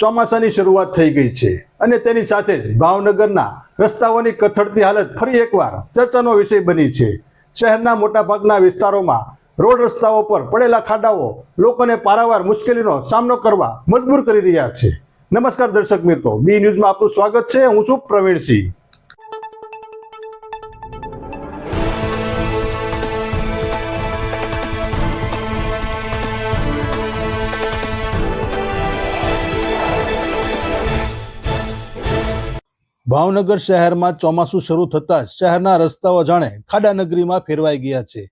ચોમાસાની શરૂઆત થઈ ગઈ છે અને તેની સાથે જ ભાવનગરના રસ્તાઓની કથળતી હાલત ફરી એકવાર ચર્ચાનો વિષય બની છે. શહેરના મોટાભાગના વિસ્તારોમાં રોડ રસ્તાઓ પર પડેલા ખાડાઓ લોકોને પારાવાર મુશ્કેલીનો સામનો કરવા મજબૂર કરી રહ્યા છે. નમસ્કાર દર્શક મિત્રો, બી ન્યૂઝમાં આપનું સ્વાગત છે. હું છું પ્રવીણસિંહ. ભાવનગર શહેરમાં ચોમાસું શરૂ થતાં શહેરના રસ્તાઓ જાણે ખાડા નગરીમાં ફેરવાઈ ગયા છે.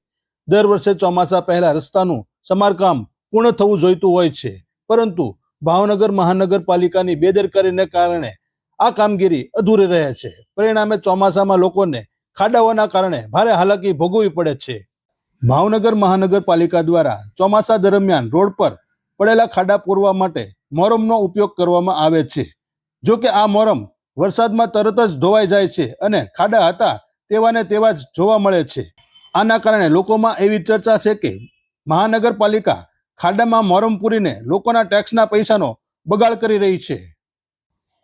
દર વર્ષે ચોમાસા પહેલા રસ્તાનું સમારકામ પૂર્ણ થવું જોઈતું હોય છે. પરંતુ ભાવનગર મહાનગરપાલિકાની બેદરકારીને કારણે આ કામગીરી અધૂરી રહે છે. પરિણામે ચોમાસામાં લોકોને ખાડાઓના કારણે ભારે હાલાકી ભોગવવી પડે છે. ભાવનગર મહાનગરપાલિકા દ્વારા ચોમાસા દરમિયાન રોડ પર પડેલા ખાડા પૂરવા માટે મોરમનો ઉપયોગ કરવામાં આવે છે. જો કે આ મોરમ વરસાદમાં તરત જ ધોવાઈ જાય છે અને ખાડા હતા તેવાને તેવા જ જોવા મળે છે. આના કારણે લોકોમાં એવી ચર્ચા છે કે મહાનગરપાલિકા ખાડામાં મોરમ પૂરીને લોકોના ટેક્સના પૈસાનો બગાડ કરી રહી છે.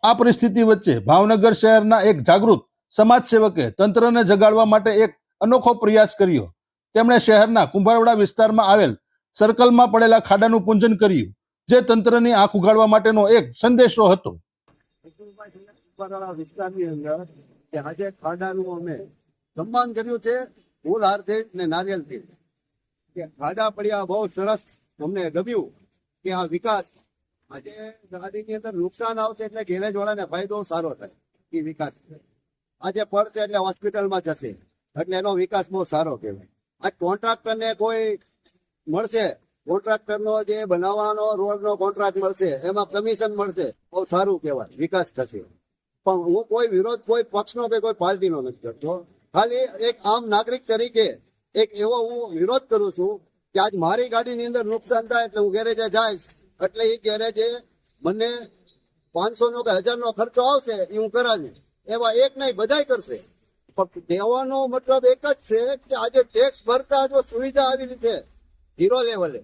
આ પરિસ્થિતિ વચ્ચે ભાવનગર શહેરના એક જાગૃત સમાજસેવકે તંત્રને જગાડવા માટે એક અનોખો પ્રયાસ કર્યો. તેમણે શહેરના કુંભારવાડા વિસ્તારમાં આવેલ સર્કલમાં પડેલા ખાડાનું પૂજન કર્યું, જે તંત્રની આંખ ઉગાડવા માટેનો એક સંદેશો હતો. ઉપરવાળા વિસ્તારની અંદર કે આજે ખાડાનું અમે સન્માન કર્યું છે ફૂલ હારથી ને નારિયેલથી. કે ખાડા પડ્યા બહુ સરસ અમને ગમ્યું કે આ વિકાસ. આજે ગાડીની અંદર નુકસાન આવશે એટલે ગેરેજ વાળાને ફાયદો સારો થાય એ વિકાસ. આજે પડશે એટલે હોસ્પિટલમાં જશે. એટલે એનો વિકાસ બહુ સારો કહેવાય. આ કોન્ટ્રાક્ટરને કોઈ મળશે, કોન્ટ્રાક્ટરનો જે બનાવવાનો રોડનો કોન્ટ્રાક્ટ મળશે, એમાં કમિશન મળશે, બહુ સારું કહેવાય. વિકાસ થશે. પણ હું કોઈ વિરોધ, કોઈ પક્ષનો કે કોઈ પાર્ટીનો નથી કરતો. ખાલી એક આમ નાગરિક તરીકે એક એવો હું વિરોધ કરું છું કે આજ મારી ગાડીની અંદર નુકસાન થાય એટલે હું ગેરેજે જઈશ. એટલે એ ગેરેજે મને પાંચસો નો કે હજાર નો ખર્ચો આવશે એ હું કરાવીશ. એવા એક નહીં, બધાય કરશે. પણ કહેવાનો મતલબ એક જ છે કે આજે ટેક્સ ભરતા જો સુવિધા આવી રીતે ઝીરો લેવલે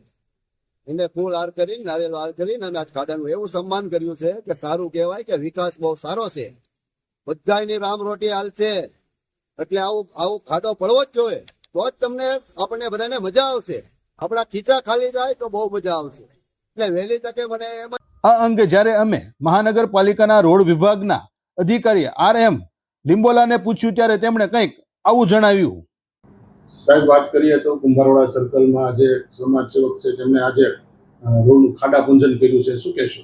એને ફૂલ હાર કરીને નારિયેલ હાર કરીને અને આજ ખાડાનું એવું સન્માન કર્યું છે કે સારું કહેવાય કે વિકાસ બહુ સારો છે. બધાની રામ રોટી હાલશે એટલે આવું આવું ખાડો પડવો જ જોઈએ. તો જ તમને આપણને બધાને મજા આવશે. આપણા ખીચા ખાલી જાય તો બહુ મજા આવશે. એટલે વહેલી તકે મને એમ આ અંગે જ્યારે અમે મહાનગરપાલિકાના રોડ વિભાગના અધિકારી આર એમ લિંબોલાને પૂછ્યું ત્યારે તેમણે કંઈક આવું જણાવ્યું. સાહેબ વાત કરીએ તો કુંભારવાડા સર્કલમાં જે સમાજ સેવક છે તેમણે આજે રોડનું ખાડા પૂંજન કર્યું છે. શું કહેશો?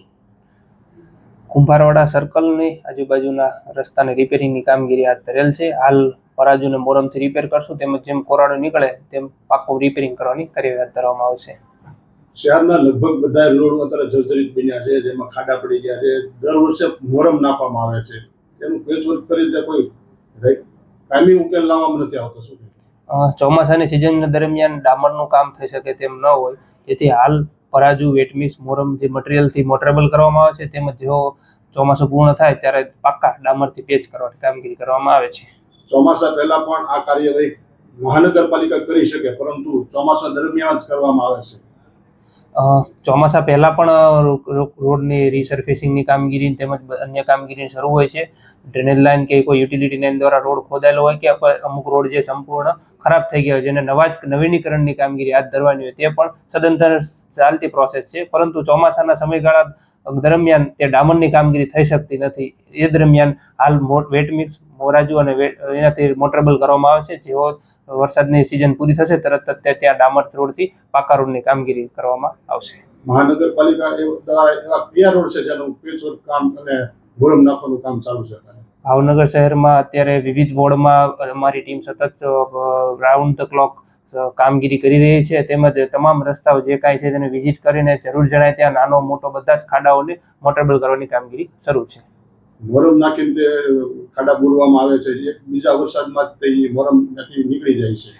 કુંભારવાડા સર્કલની આજુબાજુના રસ્તાને રિપેરિંગની કામગીરી હાથ ધરેલ છે. હાલ પરાજુને મોરમથી રિપેર કરશું તેમજ જેમ કોરાડો નીકળે તેમ પાકું રિપેરિંગ કરવાની કાર્યવાહી ધરવામાં આવશે. શહેરના લગભગ બધા રોડ અત્યારે જર્જરિત બન્યા છે જેમાં ખાડા પડી ગયા છે. દર વર્ષે મોરમ નાખવામાં આવે છે. એનું પેચવર્ક કરી કોઈ કાયમી ઉકેલ લાવવામાં નથી આવતો શું ચોમાસાની સિઝન દરમિયાન ડામરનું કામ થઈ શકે તેમ ન હોય, તેથી હાલ પરાજુ વેટમિક્સ મોરમ જે મટીરિયલથી મોટરેબલ કરવામાં આવે છે, તેમજ જો ચોમાસું પૂર્ણ થાય ત્યારે પાક્કા ડામરથી પેચ કરવાની કામગીરી કરવામાં આવે છે. ચોમાસા પહેલા પણ આ કાર્યવાહી મહાનગરપાલિકા કરી શકે, પરંતુ ચોમાસા દરમિયાન જ કરવામાં આવે છે. ચોમાસા પહેલા પણ રોડની રિસર્ફેસિંગની કામગીરી તેમજ અન્ય કામગીરી શરૂ હોય છે. ડ્રેનેજ લાઇન કે કોઈ યુટિલિટી લાઇન દ્વારા રોડ ખોદાયેલો હોય કે અમુક રોડ જે સંપૂર્ણ ખરાબ થઈ ગયા હોય, જેને નવા જ નવીનીકરણની કામગીરી હાથ ધરવાની હોય, તે પણ સદંતર ચાલતી પ્રોસેસ છે. પરંતુ ચોમાસાના સમયગાળા દરમિયાન તે ડામરની કામગીરી થઈ શકતી નથી. એ દરમિયાન હાલ વેટ મિક્સ મોરાજુ અને એનાથી મોટરેબલ કરવામાં આવે છે. જેઓ વરસાદની સિઝન પૂરી થશે તરત જ ત્યાં ડામર રોડથી પાકા રોડની કામગીરી કરવામાં આવશે. મહાનગરપાલિકા દ્વારા એવા કયા રોડ છે જેનું પેચવર્ક કામ અને મોરમ નાખવાનું કામ ચાલુ છે ભાવનગર શહેરમાં અત્યારે વિવિધ વોર્ડમાં અમારી ટીમ સતત રાઉન્ડ ધ ક્લોક કામગીરી કરી રહી છે. તેમજ તમામ રસ્તાઓ જે કાંઈ છે તેને વિઝિટ કરીને જરૂર જણાય ત્યાં નાનો મોટો બધા જ ખાડાઓને મોટરેબલ કરવાની કામગીરી શરૂ છે. મોરમ નાખીને તે ખાડા બોરવામાં આવે છે. એક બીજા વરસાદમાં જ તે મોરમ નથી નીકળી જાય છે.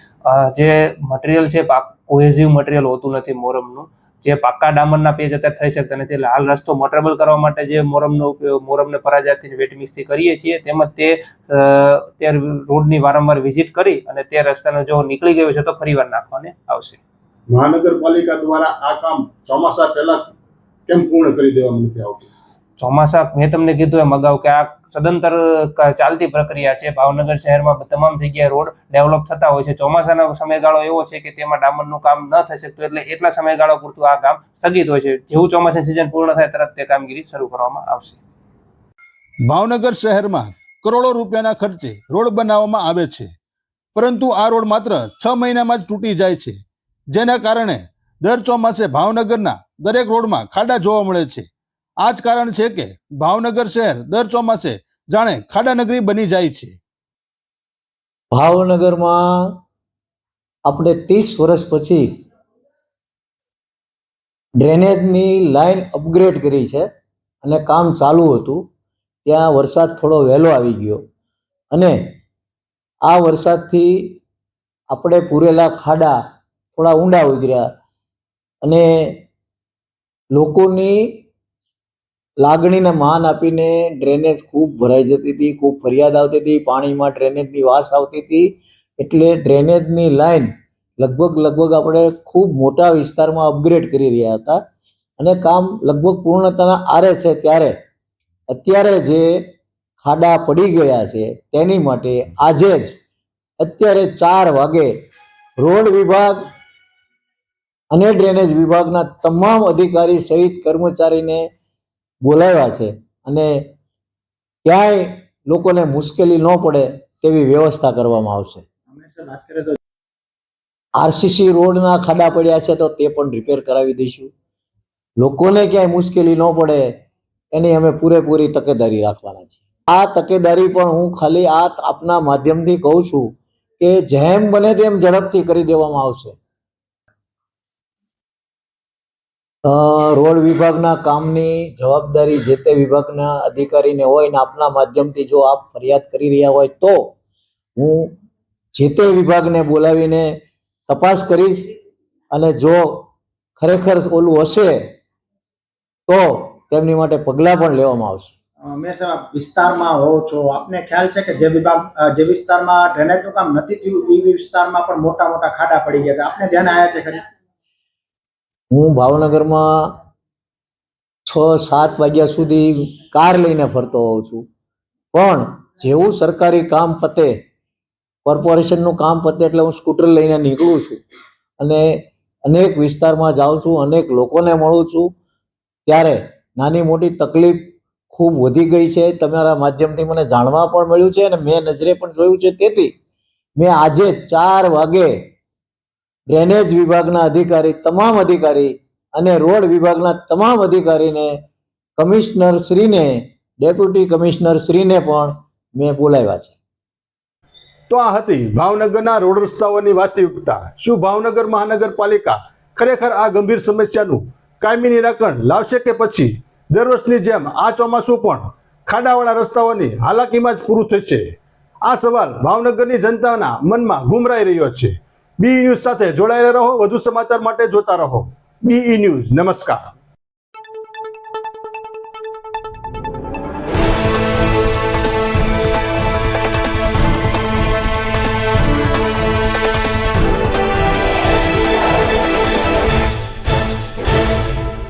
જે મટીરિયલ છે કોહેઝિવ મટીરિયલ હોતું નથી મોરમનું. જે પાકા ડામરના પેજ અત્યારે થઈ શકતા નથી. એટલે હાલ રસ્તો મોટરેબલ કરવા માટે જે મોરમનો ઉપયોગ મોરમને પરાજાથી વેટ મિક્સથી કરીએ છીએ તેમજ તે તે રોડની વારંવાર વિઝિટ કરી અને તે રસ્તાનો જો નીકળી ગયો છે તો ફરીવાર નાખવાને આવશે. મહાનગરપાલિકા દ્વારા આ કામ ચોમાસા પહેલા કેમ પૂર્ણ કરી દેવામાં નથી આવતું? ચોમાસા મેં તમને કીધું એમ અગાઉ કે આ સદંતર ચાલતી પ્રક્રિયા છે. ભાવનગર શહેરમાં તમામ જગ્યાએ રોડ ડેવલપ થતા હોય છે. ચોમાસાનો સમયગાળો એવો છે કે તેમાં ડામરનું કામ ન થઈ શકતું એટલે એટલા સમયગાળો પૂરતું આ કામ સ્થગિત હોય છે. જેવું ચોમાસાની સિઝન પૂર્ણ થાય તરત તે કામગીરી શરૂ કરવામાં આવશે. ભાવનગર શહેરમાં કરોડો રૂપિયાના ખર્ચે રોડ બનાવવામાં આવે છે. પરંતુ આ રોડ માત્ર છ મહિનામાં જ તૂટી જાય છે. જેના કારણે દર ચોમાસે ભાવનગરના દરેક રોડમાં ખાડા જોવા મળે છે. આ જ કારણ છે કે ભાવનગર શહેર દર ચોમાસે જાણે ખાડા નગરી બની જાય છે. ભાવનગરમાં આપણે ત્રીસ વર્ષ પછી ડ્રેનેજની લાઈન અપગ્રેડ કરી છે અને કામ ચાલુ હતું. ત્યાં વરસાદ થોડો વહેલો આવી ગયો અને આ વરસાદથી આપણે પૂરેલા ખાડા થોડા ઊંડા ઉતર્યા અને લોકોની લાગણીને માન આપીને ડ્રેનેજ ખૂબ ભરાઈ જતી હતી, ખૂબ ફરિયાદ આવતી હતી, પાણીમાં ડ્રેનેજની વાસ આવતી હતી. એટલે ડ્રેનેજની લાઈન લગભગ લગભગ આપણે ખૂબ મોટા વિસ્તારમાં અપગ્રેડ કરી રહ્યા હતા. અને કામ લગભગ પૂર્ણતાના આરે છે ત્યારે. અત્યારે જે ખાડા પડી ગયા છે તેની માટે આજે જ અત્યારે ચાર વાગે રોડ વિભાગ અને ડ્રેનેજ વિભાગના તમામ અધિકારી, સહિત કર્મચારીને બોલાવ્યા છે અને ક્યાંય લોકોને મુશ્કેલી ન પડે તેવી વ્યવસ્થા કરવામાં આવશે. આરસીસી રોડના ખાડા પડ્યા છે તો તે પણ રિપેર કરાવી દઈશું. લોકોને ક્યાંય મુશ્કેલી ન પડે એની અમે પૂરેપૂરી તકેદારી રાખવાના છીએ. આ તકેદારી પણ હું ખાલી આ આપના માધ્યમથી કહું છું કે જેમ બને તેમ ઝડપથી કરી દેવામાં આવશે. રોડ વિભાગના કામની જવાબદારી જે તે વિભાગના અધિકારીને હોય ને આપના માધ્યમથી જો આપ ફરિયાદ કરી રહ્યા હોય તો હું જે તે વિભાગને બોલાવીને તપાસ કરીશ અને જો ખરેખર ઓલું હશે તો તેમની માટે પગલાં પણ લેવામાં આવશે. હંમેશા વિસ્તારમાં હો છો. આપને ખ્યાલ છે કે જે વિભાગ જે વિસ્તારમાં ડ્રેનેજનું કામ નથી થયું એ વિસ્તારમાં પણ મોટા મોટા ખાડા પડી ગયા છે. આપને ધ્યાન આવ્યા છે ખરી? હું ભાવનગરમાં છ, સાત વાગ્યા સુધી કાર લઈને ફરતો હોઉં છું. પણ જેવું સરકારી કામ પતે, કોર્પોરેશનનું કામ પતે એટલે હું સ્કૂટર લઈને નીકળું છું. અને અનેક વિસ્તારમાં જાઉં છું, અનેક લોકોને મળું છું. ત્યારે નાની મોટી તકલીફ ખૂબ વધી ગઈ છે. તમારા માધ્યમથી મને જાણવા પણ મળ્યું છે અને મેં નજરે પણ જોયું છે. તેથી મેં આજે ચાર વાગે ડ્રેનેજ વિભાગના અધિકારી, તમામ અધિકારી અને રોડ વિભાગના તમામ અધિકારીને કમિશનર શ્રીને ડેપ્યુટી કમિશનર શ્રીને પણ મેં બોલાવ્યા છે. તો આ હતી ભાવનગરના રોડ રસ્તાઓની વાસ્તવિકતા. શું ભાવનગર મહાનગરપાલિકા ખરેખર આ ગંભીર સમસ્યાનું કાયમી નિરાકરણ લાવશે કે પછી? દર વર્ષની જેમ આ ચોમાસું પણ ખાડાવાળા રસ્તાઓની હાલાકીમાં જ પૂરું થશે. આ સવાલ ભાવનગરની જનતાના મનમાં ગુમરાઈ રહ્યો છે. બી ન્યૂઝ સાથે જોડાયેલા રહો વધુ સમાચાર માટે જોતા રહો. બી ન્યૂઝ નમસ્કાર.